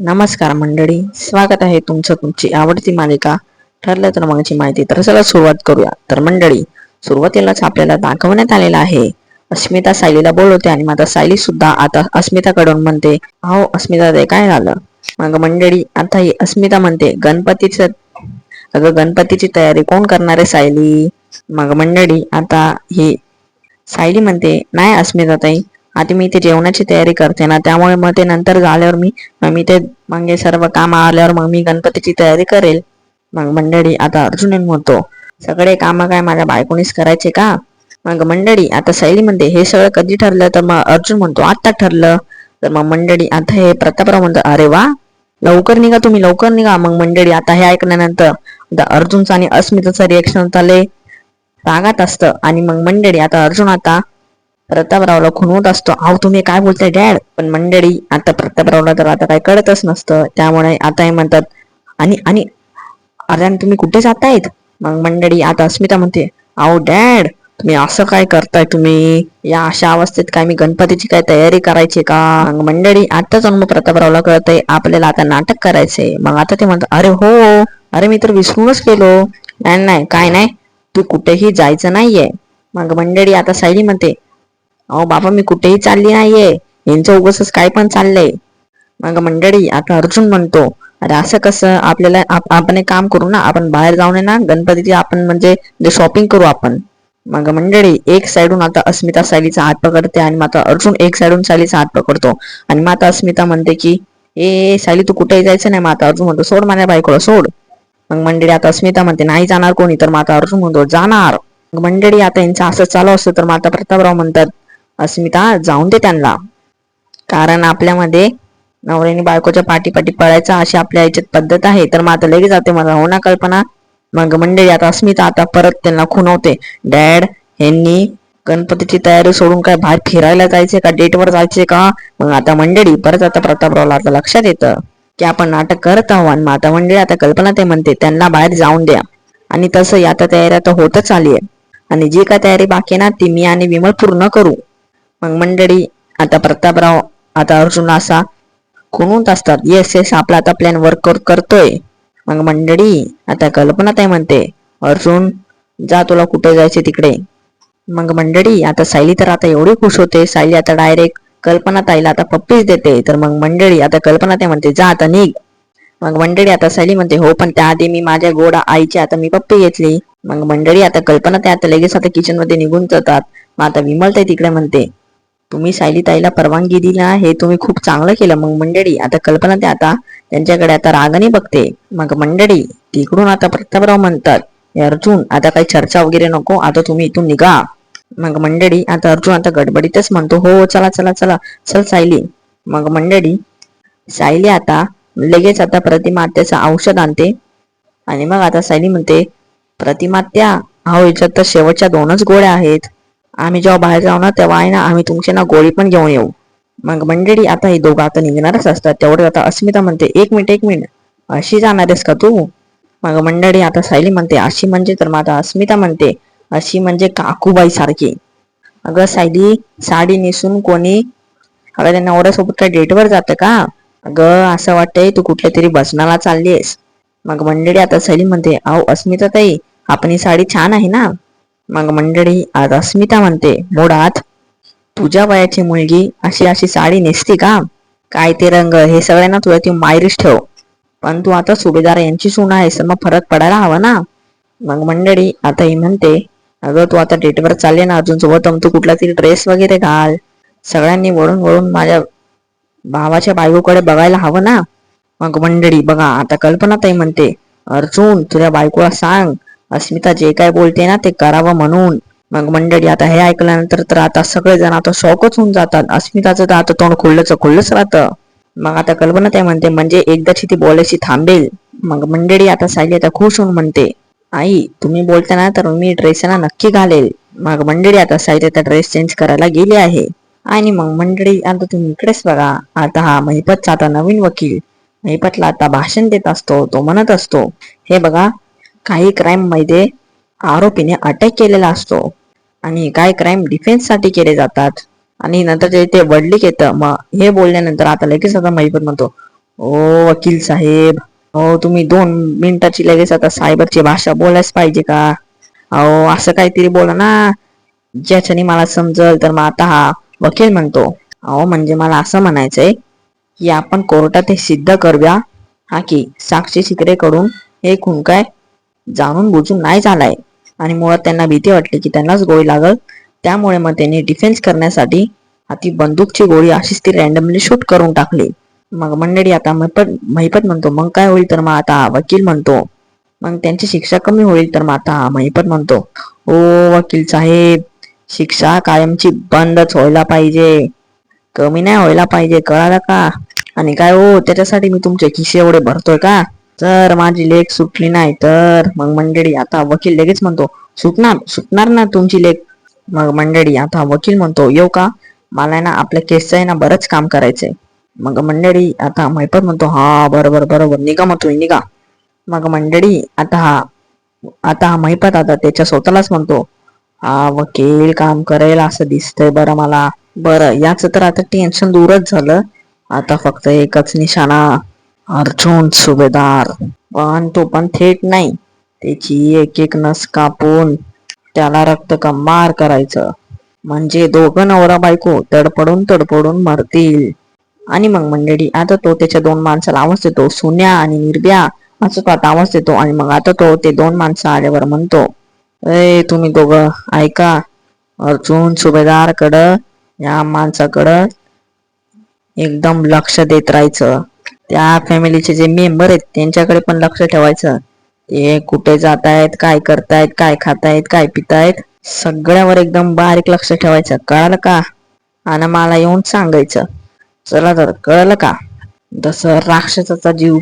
नमस्कार मंडळी स्वागत आहे तुमचं तुमची आवडती मालिका. ठरलं तर मगची माहिती तर चला सुरुवात करूया. तर मंडळी सुरुवातीलाच आपल्याला दाखवण्यात आलेलं आहे. अस्मिता सायलीला बोलवते आणि माता सायली सुद्धा आता अस्मिताकडून म्हणते अहो अस्मिता ते काय झालं? मग मंडळी आता ही अस्मिता म्हणते गणपतीचं अगं गणपतीची तयारी कोण करणार आहे सायली? मग मंडळी आता ही सायली म्हणते नाही अस्मिता ताई आता मी ते जेवणाची तयारी करते ना त्यामुळे मग ते नंतर झाल्यावर मी मग मी ते मागे सर्व काम आल्यावर मग मी गणपतीची तयारी करेल. मग मंडळी आता अर्जुन म्हणतो सगळे काम काय माझ्या बायकोनीच करायचे का? मग मंडळी आता सैली म्हणते हे सगळं कधी ठरलं? तर मग अर्जुन म्हणतो आता ठरलं. तर मग मंडळी आता हे प्रतापराव म्हणतो अरे वा लवकर निघा तुम्ही लवकर निघा. मग मंडळी आता हे ऐकल्यानंतर आता अर्जुनचं आणि अस्मिताचं रिएक्शन झाले रागात असतं. आणि मग मंडळी आता अर्जुन आता प्रतापरावला खुणवत असतो. अहो तुम्ही काय बोलताय डॅड? पण मंडळी आता प्रतापरावला तर आता काय कळतच नसतं. त्यामुळे आता हे म्हणतात आणि आणि अरे तुम्ही कुठे जातायत? मग मंडळी आता अस्मिता म्हणते अहो डॅड तुम्ही असं काय करताय तुम्ही? या अशा अवस्थेत काय मी गणपतीची काय तयारी करायची का? मग मंडळी आताच मग प्रतापरावला कळतंय आपल्याला आता नाटक करायचंय. मग आता ते म्हणतात अरे हो अरे मी तर विसरूनच गेलो. नाही नाही काय नाही तू कुठेही जायचं नाहीये. मग मंडळी आता सायली म्हणते अहो बाबा मी कुठेही चालली नाहीये. यांचं उगस काय पण चाललंय. मग मंडळी आता अर्जुन म्हणतो अरे असं कसं? आपल्याला आपण एक काम करू ना आपण बाहेर जाऊन ना गणपतीची आपण म्हणजे शॉपिंग करू आपण. मग मंडळी एक साईडून आता अस्मिता सायलीचा हात पकडते आणि माता अर्जुन एक साईडून सायलीचा हात पकडतो. आणि माता अस्मिता म्हणते की ए सायली तू कुठेही जायचं नाही. माता अर्जुन म्हणतो सोड माझ्या बायकोला सोड. मग मंडळी आता अस्मिता म्हणते नाही जाणार कोणी. तर माता अर्जुन म्हणतो जाणार. मग मंडळी आता यांचं असं चालू असतं तर माता प्रतापराव म्हणतात अस्मिता जाऊन दे त्यांना. कारण आपल्यामध्ये नवऱ्याने बायकोच्या पाठी पाठी पळायचा अशी आपल्या याच्यात पद्धत आहे. तर मग आता लगेच जाते मला. हो ना कल्पना? मग मंडळी आता अस्मिता आता परत त्यांना खुनवते डॅड यांनी गणपतीची तयारी सोडून काय बाहेर फिरायला जायचे का? डेटवर जायचे का? मग आता मंडळी परत आता प्रतापरावला आता लक्षात येतं की आपण नाटक करत आहोत. आणि आता मंडळी आता कल्पना ते म्हणते त्यांना बाहेर जाऊन द्या. आणि तसं आता तयारी आता होतच आली आहे. आणि जी काय तयारी बाकी ना ती मी आणि विमल पूर्ण करू. मग मंडळी आता प्रतापराव आता अर्जुन असा खुणून असतात येस येस आपला आता प्लॅन वर्कआउट करतोय. मग मंडळी आता कल्पना ताई म्हणते अर्जुन जा तुला कुठे जायचे तिकडे. मग मंडळी आता सायली तर आता एवढी खुश होते सायली आता डायरेक्ट कल्पना ताईला आता पप्पीच देते. तर मग मंडळी आता कल्पना ताई म्हणते जा आता निघ. मग मंडळी आता सायली म्हणते हो पण त्याआधी मी माझ्या गोडा आईची आता मी पप्पी घेतली. मग मंडळी आता कल्पना ताई आता लगेच आता किचनमध्ये निघून जातात. मग आता विमल ताई तिकडे म्हणते तुम्ही सायली ताईला परवानगी दिली हे तुम्ही खूप चांगलं केलं. मग मंडळी आता कल्पना ते आता त्यांच्याकडे आता रागाने बघते. मग मंडळी तिकडून आता प्रतापराव म्हणतात अर्जुन आता काही चर्चा वगैरे नको आता तुम्ही इथून निघा. मग मंडळी आता अर्जुन आता गडबडीतच म्हणतो हो चला चला चला चल सायली. मग मंडळी सायली आता लगेच आता प्रतिमात्याचं औषध आणते. आणि मग आता सायली म्हणते प्रतिमात्या हो याच्यात तर शेवटच्या दोनच गोळ्या आहेत. आम्ही जेव्हा बाहेर जाऊ ना तेव्हा आहे ना आम्ही तुमची ना गोळी पण घेऊन येऊ. मग मंडळी आता हे दोघं आता निघणारच असतात. तेवढं आता अस्मिता म्हणते एक मिनिट एक मिनिट. अशी जाणार आहेस का तू? मग मंडळी आता सायली म्हणते अशी म्हणजे? तर मग आता अस्मिता म्हणते अशी म्हणजे काकूबाई सारखी. अगं सायली साडी नेसून कोणी अगं त्या नवऱ्यासोबत काय डेटवर जातं का? अगं असं वाटतंय तू कुठल्या तरी बसनाला चाललीस मग मंडळी आता सैली म्हणते अहो अस्मिता ताई आपण ही साडी छान आहे ना? मग मंडळी आज अस्मिता म्हणते मोडात तुझ्या वयाची मुलगी अशी अशी साडी नेसती का? काय ते रंग हे सगळ्यांना तुला ती मायरीश ठेव. पण तू आता सुभेदार यांची सून आहेस मग फरक पडायला हवा ना? मग मंडळी आता ही म्हणते अगं तू आता डेटवर चालले ना अजून सोबत तू कुठला तरी ड्रेस वगैरे घाल. सगळ्यांनी वळून वळून माझ्या भावाच्या बायकोकडे बघायला हवं ना? मग मंडळी बघा आता कल्पना ताई म्हणते अर्जुन तुझ्या बायकोला सांग अस्मिता जे काय बोलते ना ते करावं म्हणून. मग मंडळी आता हे ऐकल्यानंतर तर आता सगळे जण आता शॉकच होऊन जातात. अस्मिताचं तर आता तोंड खुल्लच खुल्लच राहतं. मग आता कल्पना ते म्हणते म्हणजे एकदाची ती बोलायची थांबेल. मग मंडळी आता सायली आता खुश होऊन म्हणते आई तुम्ही बोलता ना तर मी ड्रेस ना नक्की घालेल. मग मंडळी आता सायली आता ड्रेस चेंज करायला गेली आहे. आणि मग मंडळी आता तुम्ही इकडेच बघा. आता हा महिपतचा आता नवीन वकील. महिपतला आता भाषण देत असतो तो म्हणत असतो. हे बघा काही क्राईममध्ये आरोपीने अटॅक केलेला असतो. आणि काय क्राईम डिफेन्ससाठी केले जातात. आणि नंतर जे ते वडलीक येतं मग हे बोलल्यानंतर आता लगेच आता महिपत म्हणतो ओ वकील साहेब हो तुम्ही दोन मिनिटाची लगेच आता सायबरची भाषा बोलायच पाहिजे का? अहो असं काहीतरी बोला ना. ज्याच्याने मला समजल तर मग आता हा वकील म्हणतो अहो म्हणजे मला असं म्हणायचंय की आपण कोर्टात हे सिद्ध करूया. हा की साक्षी शिकरेकडून हे खून काय जाणून बुजून नाही झालाय. आणि मुळात त्यांना भीती वाटली की त्यांनाच गोळी लागल. त्यामुळे मग त्यांनी डिफेन्स करण्यासाठी हाती बंदूकची गोळी अशीच ती रॅन्डमली शूट करून टाकली. मग मंडळी आता महिपत महिपत म्हणतो मग काय होईल तर मग आता वकील म्हणतो. मग त्यांची शिक्षा कमी होईल तर मग आता महिपत म्हणतो. ओ वकील साहेब शिक्षा कायमची बंदच व्हायला पाहिजे. कमी नाही व्हायला पाहिजे कळालं का? आणि काय हो त्याच्यासाठी मी तुमचे खिसे एवढे भरतोय का? जर माझी लेख सुटली नाही तर मग मंडळी आता वकील लगेच म्हणतो सुटणार सुटणार ना तुमची लेख? मग मंडळी आता वकील म्हणतो येऊ का? मला ना आपल्या केसचं आहे ना बरंच काम करायचंय. मग मंडळी आता मैपत म्हणतो हा बरोबर बरोबर निघा मग तुम्ही निघा. मग मंडळी आता हा आता हा महिपत आता त्याच्या स्वतःलाच म्हणतो हा वकील काम करेल असं दिसतंय बरं मला. बरं याच तर आता टेन्शन दूरच झालं. आता फक्त एकच निशाणा. अर्जुन सुभेदार. पण तो पण थेट नाही. त्याची एक एक नस कापून त्याला रक्त कंबार करायचं. म्हणजे दोघं नवरा बायको तडपडून तडपडून मरतील. आणि मग मंडळी आता तो त्याच्या दोन माणसाला आवाज देतो सोन्या आणि निर्भ्या. असं तो आता आवाज देतो आणि मग आता तो ते दोन माणसं आल्यावर म्हणतो ए तुम्ही दोघं ऐका. अर्जुन सुभेदार कड या माणसाकडं एकदम लक्ष देत राहायचं. त्या फॅमिलीचे जे मेंबर आहेत त्यांच्याकडे पण लक्ष ठेवायचं. ते कुठे जात आहेत काय करतायत काय खातायत काय पितायत सगळ्यावर एकदम बारीक लक्ष ठेवायचं. कळालं का? आणि मला येऊन सांगायचं. चला तर कळलं का? जसं राक्षसाचा जीव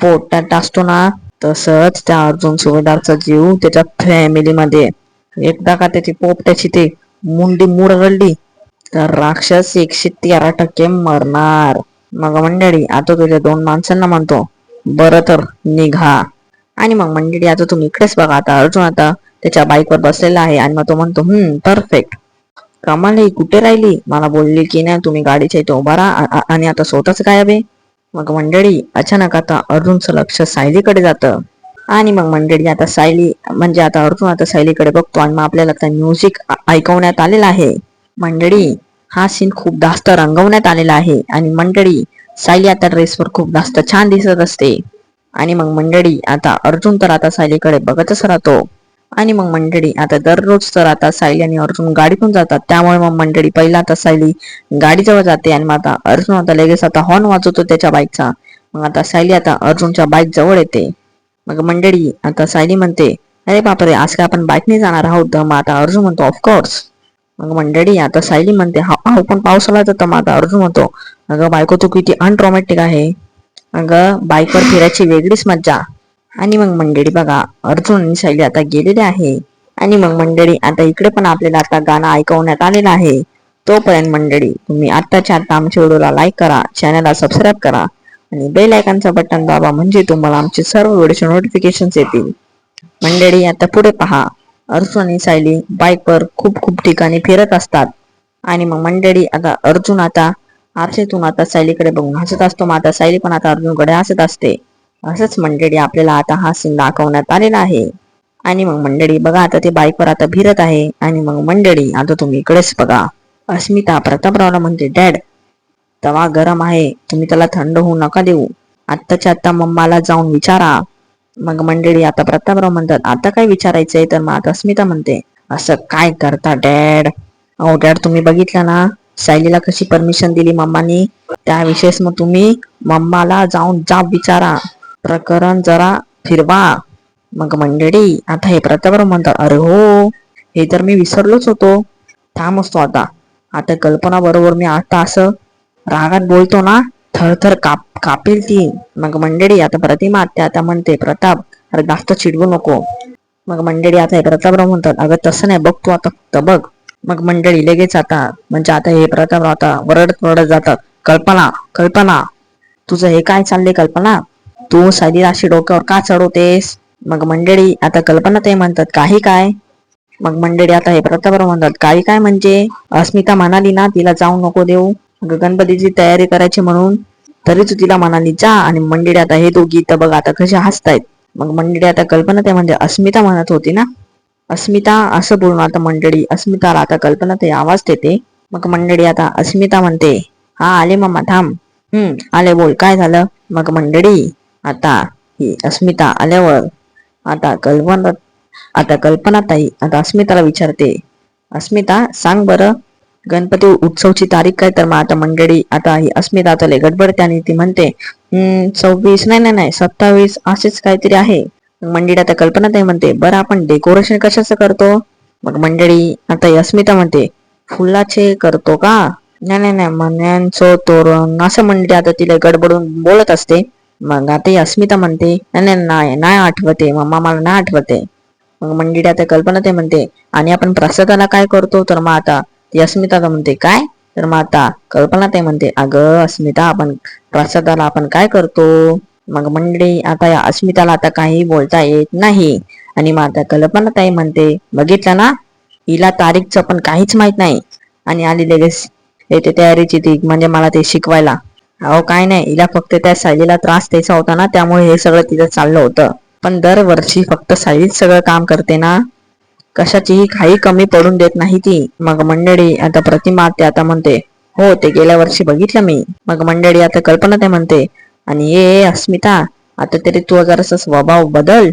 पोटात असतो ना तसंच त्या अर्जुन सुभेदारचा जीव त्याच्या फॅमिलीमध्ये एकदा का त्याची पोपट्याची ते मुंडी मुरगळली तर राक्षस एकशे तेरा टक्के मरणार. मग मंडळी आता तुझ्या दोन माणसांना म्हणतो बरं तर निघा. आणि मग मंडळी आता तुम्ही इकडेच बघा आता अर्जुन आता त्याच्या बाईकवर बसलेला आहे आणि मग तो म्हणतो हम्म परफेक्ट कमाल ही कुठे राहिली? मला बोलली की नाही तुम्ही गाडीच्या इथे उभा राहा आणि आता स्वतःच गायब आहे. मग मंडळी अचानक आता अर्जुनचं लक्ष सायलीकडे जातं. आणि मग मंडळी आता सायली म्हणजे आता अर्जुन आता सायलीकडे बघतो आणि मग आपल्याला आता म्युझिक ऐकवण्यात आलेलं आहे. मंडळी हा सीन खूप जास्त रंगवण्यात आलेला आहे. आणि मंडळी सायली आता ड्रेसवर खूप जास्त छान दिसत असते. आणि मग मंडळी आता अर्जुन तर आता सायलीकडे बघतच राहतो. आणि मग मंडळी आता दररोज तर आता सायली आणि अर्जुन गाडीतून जातात. त्यामुळे मग मंडळी पहिला आता सायली गाडीजवळ जाते आणि मग आता अर्जुन आता लगेच आता हॉर्न वाजवतो त्याच्या बाईकचा मग आता सायली आता अर्जुनच्या बाईक जवळ येते. मग मंडळी आता सायली म्हणते अरे बापरे आज काय आपण बाईकने जाणार आहोत? तर मग आता अर्जुन म्हणतो ऑफकोर्स मग मंडळी आता सायली म्हणते हा हा, पण पावसाळा तर मग आता अर्जुन म्हणतो अगं बायको तू किती अनट्रॉमॅटिक आहे. अगं बाईकवर फिरायची वेगळीच मज्जा. आणि मग मंडळी बघा अर्जुन आणि शैली आता गेलेले आहे. आणि मग मंडळी आता इकडे पण आपल्याला आता गाणं ऐकवण्यात आलेलं आहे. तोपर्यंत मंडळी तुम्ही आत्ताच्या आता आमच्या व्हिडिओला लाईक करा चॅनलला सबस्क्राईब करा. आणि बेल आयकॉनचं बटन दाबा म्हणजे तुम्हाला आमचे सर्व व्हिडिओचे नोटिफिकेशन येतील. मंडळी आता पुढे पहा. अर्जुन आणि सायली बाईकवर खूप खूप ठिकाणी फिरत असतात. आणि मग मंडळी आता अर्जुन आता आरसेतून आता सायलीकडे बघून हसत असतो. मग आता सायली पण आता अर्जुनकडे हसत असते. असंच मंडळी आपल्याला आता हा सीन दाखवण्यात आलेला आहे. आणि मग मंडळी बघा आता ते बाईकवर आता फिरत आहे. आणि मग मंडळी आता तुम्ही इकडेच बघा. अस्मिता प्रतापरावला म्हणते डॅड तवा गरम आहे. तुम्ही त्याला थंड होऊ नका देऊ. आत्ताच्या आत्ता मम्माला जाऊन विचारा. मग मंडळी आता प्रतापराव म्हणतात आता काय विचारायचंय? तर मग आता स्मिता म्हणते असं काय करता डॅड? अहो डॅड तुम्ही बघितलं ना सायलीला कशी परमिशन दिली मम्मानी? त्याविषयीच मग तुम्ही मम्माला जाऊन जाब विचारा. प्रकरण जरा फिरवा. मग मंडळी आता हे प्रतापराव म्हणतात अरे हो हे तर मी विसरलोच होतो. थांब असतो आता. आता कल्पना बरोबर मी आता असं रागात बोलतो ना थरथर काप कापेल ती. मग मंडळी आता प्रतिमा आत्या आता म्हणते प्रताप. अरे जास्त चिडवू नको. मग मंडळी आता हे प्रतापराव म्हणतात अगं तसं नाही बघ तू आता फक्त बघ. मग मंडळी लगेच आता म्हणजे आता हे प्रतापराव आता वरडत वरडत जातात. कल्पना कल्पना तुझं हे काय चाललंय कल्पना? तू साधी अशी डोक्यावर का चढवतेस? मग मंडळी आता कल्पना ते म्हणतात काही काय? मग मंडळी आता हे प्रतापराव म्हणतात काही काय म्हणजे? अस्मिता म्हणाली ना तिला जाऊ नको देऊ. गणपतीची तयारी करायची म्हणून तरी तू तिला म्हणाली जा आणि मंडळी आता हे दोघी इथं बघ आता कसे हसतायत. मग मंडळी आता कल्पना ते म्हणजे अस्मिता म्हणत होती ना? अस्मिता असं बोलून आता मंडळी अस्मिताला आता कल्पना ते आवाज देते. मग मंडळी आता अस्मिता म्हणते हा आले मामा थांब. हम्म आले बोल काय झालं? मग मंडळी आता ही अस्मिता आल्यावर आता कल्पना आता कल्पना ताई आता अस्मिताला विचारते. अस्मिता सांग बरं गणपती उत्सवची तारीख काय? तर मग आता मंडळी आता ही अस्मिता आता गडबडते आणि ती म्हणते सव्वीस नाही नाही नाही सत्तावीस असेच काहीतरी आहे. मंडळी आता कल्पना ताई म्हणते बरं आपण डेकोरेशन कशाचं करतो? मग मंडळी आता अस्मिता म्हणते फुलाचे करतो का? नाही नाही नाही मण्यांचं तोरण असं मंडळी आता तिला गडबडून बोलत असते. मग आता अस्मिता म्हणते नाही नाही नाही नाही आठवते मम्मा मला नाही आठवते. मग मंडळी आता कल्पना ते म्हणते आणि आपण प्रसादाला काय करतो? तर मग आता ती अस्मिता तर म्हणते काय? तर मग आता कल्पना ते म्हणते अगं अस्मिता आपण प्रसादाला आपण काय करतो? मग मंडळी आता या अस्मिताला आता काही बोलता येत नाही. आणि मग आता कल्पना ताई म्हणते बघितलं ना? हिला तारीखचं पण काहीच माहीत नाही. आणि आली लगेच येते तयारीची ती म्हणजे मला ते शिकवायला. अहो काय नाही हिला फक्त त्या सायलीला त्रास द्यायचा होता ना त्यामुळे हे सगळं तिथं चाललं होतं. पण दरवर्षी फक्त सायलीच सगळं काम करते ना? कशाचीही काही कमी पडून देत नाही ती. मग मंडळी आता प्रतिमा ते आता म्हणते हो ते गेल्या वर्षी बघितलं मी. मग मंडळी आता कल्पना ते म्हणते आणि ये अस्मिता आता तरी तू जरासा स्वभाव बदल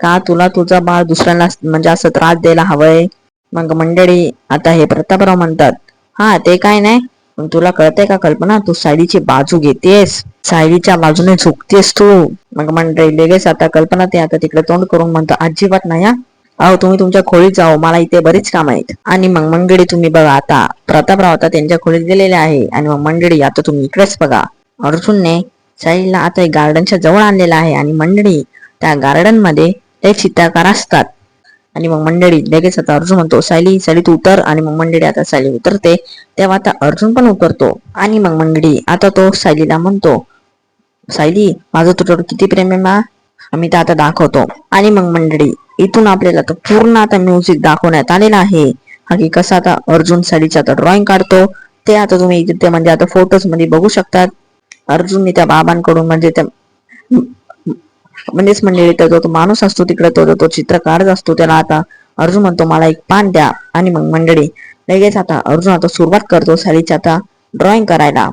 का तुला तुझा बाळ दुसऱ्यांना म्हणजे असं त्रास द्यायला हवंय? मग मंडळी आता हे प्रतापराव म्हणतात हा ते काय नाही. पण तुला कळतंय का कल्पना तू सायलीची बाजू घेतेस. सायलीच्या बाजूने झुकतेस तू. मग मंडळी लगेच आता कल्पना ते आता तिकडे तोंड करून म्हणतो अजिबात नाही हा. अहो तुम्ही तुमच्या खोलीत जाओ मला इथे बरीच काम आहेत. आणि मग मंडळी तुम्ही बघा आता. प्रतापराव आता त्यांच्या खोलीत गेलेले आहे. आणि मग मंडळी आता तुम्ही इकडेच बघा. अर्जुनने साईला आता एक गार्डनच्या जवळ आणलेला आहे. आणि मंडळी त्या गार्डनमध्ये एक चित्रकार असतात. आणि मग मंडळी लगेच आता अर्जुन म्हणतो सायली सायली तू उतर. आणि मग मंडळी आता सायली उतरते. तेव्हा आता अर्जुन पण उतरतो. आणि मग मंडळी आता तो सायलीला म्हणतो सायली माझं तुझ्यावर किती प्रेम आहे मा? आम्ही ते आता दाखवतो. आणि मग मंडळी इथून आपल्याला तर पूर्ण आता म्युझिक दाखवण्यात आलेलं आहे. हा की कसा आता अर्जुन साडीचं आता ड्रॉइंग काढतो. ते आता तुम्ही इथे म्हणजे आता फोटोजमध्ये बघू शकतात. अर्जुनने त्या बाबांकडून म्हणजे त्या म्हणजेच म्हणजे तर तो माणूस असतो तिकडे तो तो चित्रकारच असतो त्याला आता अर्जुन म्हणतो मला एक पान द्या. आणि मग मंडळी लगेच आता अर्जुन आता सुरुवात करतो सालीच्या आता ड्रॉइंग करायला.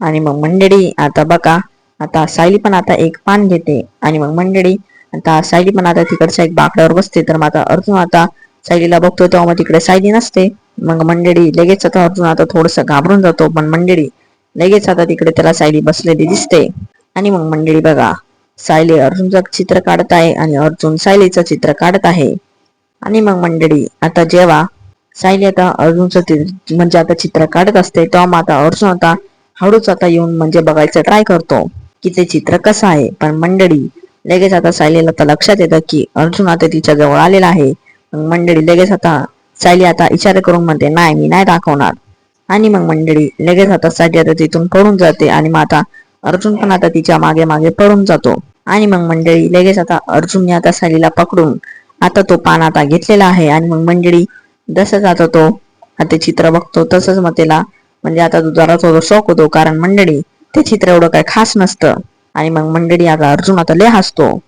आणि मग मंडळी आता बघा आता सायली पण आता एक पान घेते. आणि मग मंडळी आता सायली पण आता तिकडच्या एक बाकड्यावर बसते तर मग आता अर्जुन आता सायलीला बघतो तेव्हा मग तिकडे सायली नसते. मग मंडळी लगेच आता अर्जुन आता थोडस घाबरून जातो पण मंडळी लगेच आता तिकडे त्याला सायली बसलेली दिसते. आणि मग मंडळी बघा सायली अर्जुनचं चित्र काढत आहे आणि अर्जुन सायलीचं चित्र काढत आहे. आणि मग मंडळी आता जेव्हा सायली आता अर्जुनचं ते- म्हणजे आता चित्र काढत असते तेव्हा मग आता अर्जुन आता हळूच आता येऊन म्हणजे बघायचं ट्राय करतो की ते चित्र कसं आहे. पण मंडळी लगेच आता सायलीला तर लक्षात येतं की अर्जुन आता तिच्या जवळ आलेला आहे. मंडळी लगेच आता सायली आता इशारा करून म्हणते नाही मी नाही दाखवणार. आणि मग मंडळी लगेच आता सायली आता तिथून पळून जाते आणि मग आता अर्जुन पण आता तिच्यामागे मागे पळून जातो. आणि मग मंडळी लगेच आता अर्जुनने आता सायलीला पकडून आता तो पान आता घेतलेला आहे. आणि मग मंडळी जसंच आता तो आता चित्र बघतो तसंच मग त्याला म्हणजे आता तो जरा थोडं शॉक होतो कारण मंडळी ते चित्र एवढं काही खास नसतं. आणि मग मंडळी आता अर्जुन आता लय हसतो.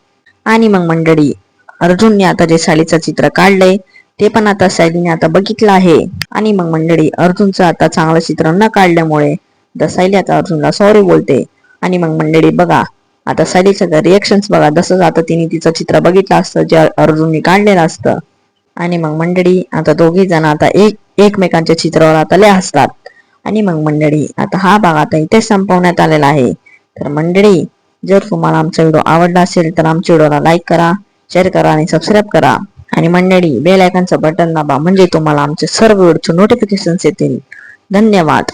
आणि मग मंडळी अर्जुनने आता जे सालीचं चित्र काढलंय ते पण आता सायलीने आता बघितलं आहे. आणि मग मंडळी अर्जुनचं आता चांगलं चित्र न काढल्यामुळे आता सायली आता अर्जुनला सॉरी बोलते. आणि मग मंडळी बघा आता सायलीचं रिएक्शन बघा जसं आता तिने तिचं चित्र बघितलं असतं जे अर्जुनने काढलेलं असतं. आणि मग मंडळी आता दोघे जण आता एक एकमेकांच्या चित्रावर आता लय हसतात. आणि मग मंडळी आता हा भाग आता इथे संपवण्यात आलेला आहे. तर मंडळी जर तुम्हाला आमचा व्हिडिओ आवडला असेल तर आमच्या व्हिडिओला लाईक करा शेअर करा आणि सबस्क्राईब करा. आणि मंडळी बेल आयकनचं बटन दाबा म्हणजे तुम्हाला आमचे सर्व व्हिडिओचे नोटिफिकेशन्स येतील. धन्यवाद.